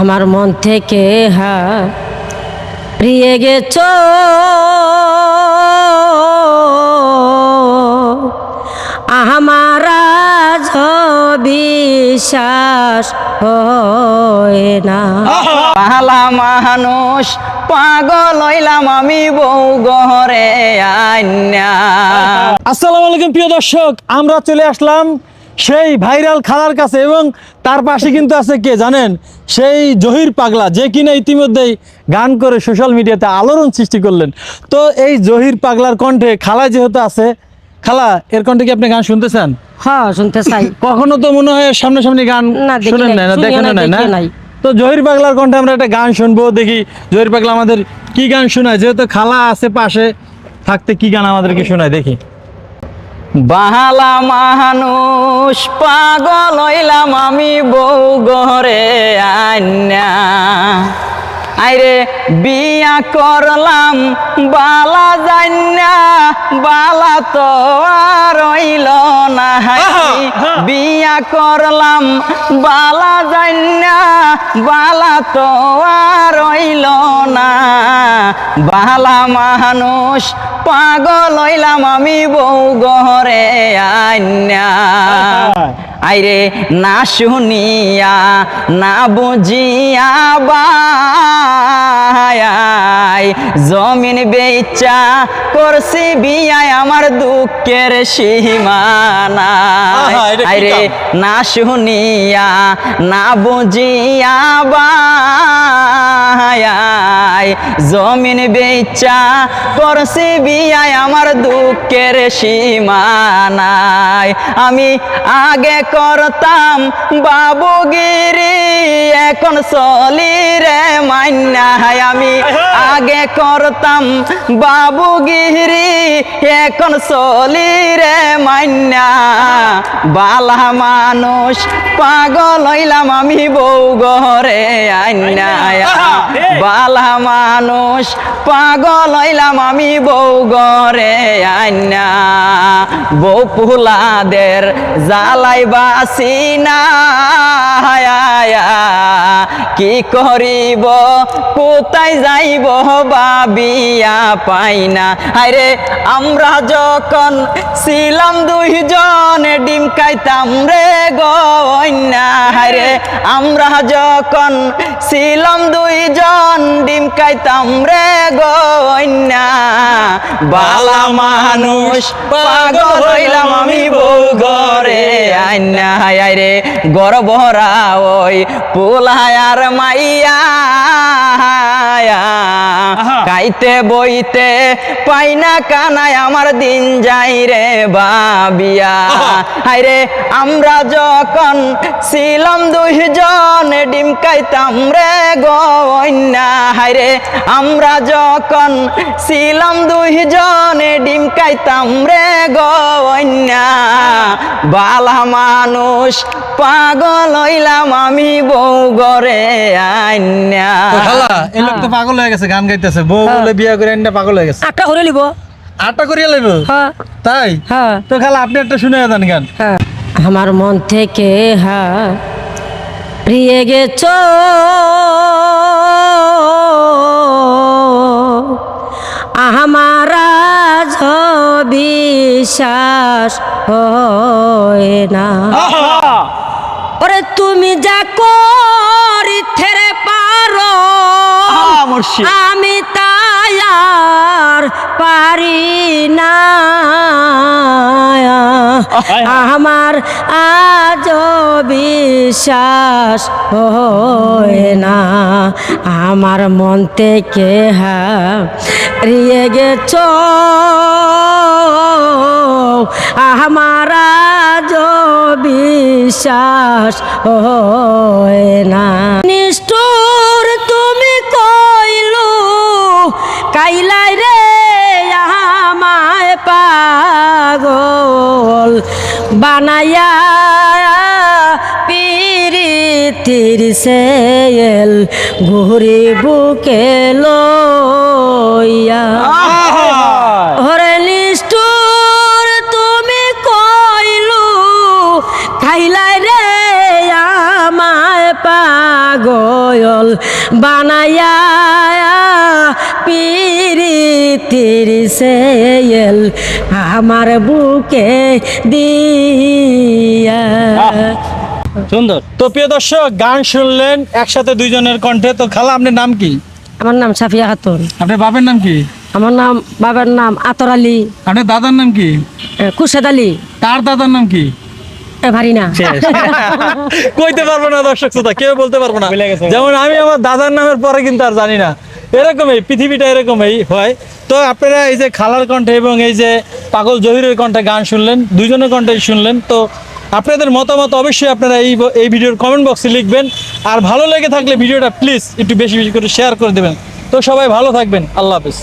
আমার মন থেকে হা প্রিয়ে গেছ। আমার বিশ্বাস হয় না। পালা মানুষ পাগল হইলাম আমি বউ গহরে আইনা। আসসালামু আলাইকুম প্রিয় দর্শক আমরা চলে আসলাম সেই ভাইরাল খালার কাছে এবং তার পাশে কিন্তু আছে কে জানেন? সেই জহির পাগলা যে কিনা ইতিমধ্যেই গান করে সোশ্যাল মিডিয়াতে আলোড়ন সৃষ্টি করলেন। তো এই জহির পাগলার কণ্ঠে খালা যেহেতু আছে খালা এর কণ্ঠে কি আপনি গান শুনতেছেন? হ্যাঁ শুনতে চাই। কখনো তো মনে হয় সামনাসামনি গান শুনেন না দেখেন নাই, না। তো জহির পাগলার কণ্ঠে আমরা একটা গান শুনব দেখি জহির পাগলা আমাদের কি গান শোনায় যেহেতু খালা আছে পাশে থাকতে কি গান আমাদেরকে শোনায় দেখি। বাহালা মানুষ পাগল হইলাম আমি বউ ঘরে আন্যা আইরে বিয়া করলাম বালা জান্না বালা তো আর রইল না বিয়া করলাম বালা জান্না বালা তো আর রইল না। বালা মানুষ পাগল হইলাম আমি বউ গহরে আইনা আইরে না শুনিয়া না বুঝিয়া বাই। জমিন বেচা করছি বিয়ায় আমার দুঃখের সীমানা। আইরে না শুনিয়া না বুঝিয়া বাই। জমিন বেচা করছি বিয়ায় আমার দুঃখের সীমানায়। আমি আগে করতাম বাবুগিরি। এখন চলি রে মান্যায় আমি। আগে করতাম বাবুগিরি, এখন চলি রে মান্যা বালা মানুষ, পাগল হইলাম আমি বউ গহরে আইনা। বালা মানুষ, পাগল হইলাম আমি বউ গরে আইনা। বউ পুলাদের জালাই বাসি না কি করিব? কোথায় যাইব বাবিয়া পাই না। আরে আমরা যখন ছিলাম দুইজন, ডিম খাইতাম রে গইনা হারে আমরা যখন ছিলাম দুইজন, ডিম খাইতাম রে গইনা বালা মানুষ, পাগল হইলাম আমি বউ আইনা হায় রে গর্বরা ওই পোলায়ার মাইয়া খাইতে বইতে পাই না কানায় আমার দিন যাই রে বাবিয়া। হাইরে আমরা যখন ছিলাম দুইজন ডিম খাইতাম রে গইনা হাইরে আমরা যখন ছিলাম দুইজন ডিম খাইতাম রে গইনা বালা মানুষ পাগল হইলাম আমি বউ গরে আইনা খালা এই লোক তো পাগল হয়ে গেছে গান গাইতেছে। বউ বলে বিয়া করে আইনা পাগল হয়ে গেছে। আটটা করে নিব আটটা করিয়া লাইব? হ্যাঁ। তাই? হ্যাঁ। তো খালা আপনি একটা শুনে দেন গান। হ্যাঁ। আমার মন থেকে হা প্রিয়ে গেছ। আমার বিশ্বাস হয় না। ওরে তুমি যা করিতে পারো। আমি তাই আর পারি না। আমার আজ বিশ্বাস হয় না। আমার মন থেকে হারিয়ে গেছ। আমার আজ বিশ্বাস হয় না। নিষ্ঠুর তুমি কইলু, কাইলাই রে আমায় পাগল বানাইয়া পিরিতির সেল ঘুরি বুকে লইয়া। হরে নিষ্ঠুর তুমি কইলু খাইলাই রে আমায় পাগল বানায়া পিরিতির সেল আমার বুকে দিয়া। সুন্দর। তো প্রিয় দর্শক গান শুনলেন একসাথে দুইজনের কণ্ঠে। তো খালা আপনার নাম কি? আমার নাম সাফিয়া খাতুন। আপনার বাপের নাম কি? আমার নাম বাবার নাম আতর আলী। আপনার দাদার নাম কি? কুরশেদ আলী। তার দাদার নাম কি? এ না কইতে পারব না দর্শক শ্রোতা কেউ বলতে পারব না। যেমন আমি আমার দাদার নামের পরে কিন্তু আর জানি না। এরকমই পৃথিবীটা এরকমই হয়। তো আপনারা এই যে খালার কণ্ঠে এবং এই যে পাগল জহিরের কণ্ঠে গান শুনলেন দুজনের কণ্ঠে শুনলেন তো আপনাদের মতামত অবশ্যই আপনারা এই এই ভিডিওর কমেন্ট বক্সে লিখবেন। আর ভালো লেগে থাকলে ভিডিওটা প্লিজ একটু বেশি বেশি করে শেয়ার করে দেবেন। তো সবাই ভালো থাকবেন। আল্লাহ হাফেজ।